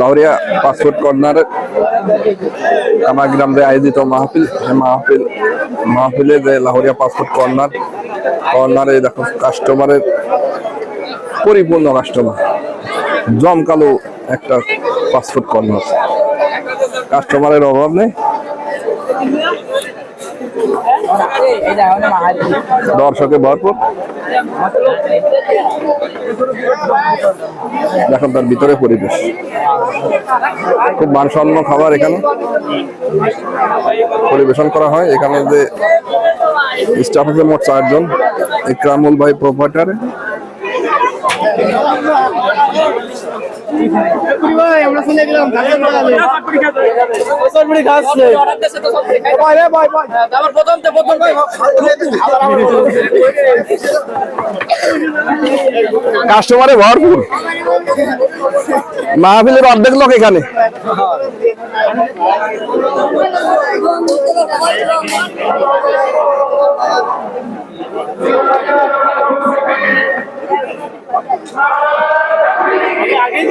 Lahoria passport corner কামাগ্রাম রে আয়োজিত মাহফিল মাহফিল, মাহফিলে যে লাহোরিয়া পাসপোর্ট কর্নার, কর্নারে দেখো কাস্টমারের পরিপূর্ণ কাস্টমার জমকালো একটা পাসপোর্ট কর্নার। কাস্টমারের অভাব নেই। দর্শকে ভরপুর। দেখুন তার ভিতরে পরিবেশ। খুব মানসম্য খাবার এখানে। পরিবেশন করা হয়। এখানে যে স্টাফ আছে মোট চারজন। ইকরামুল ভাই প্রোপাইটার কাস্টমারে ভরপুর। মাহফিলের অর্ধেক লোক এখানে। আগেই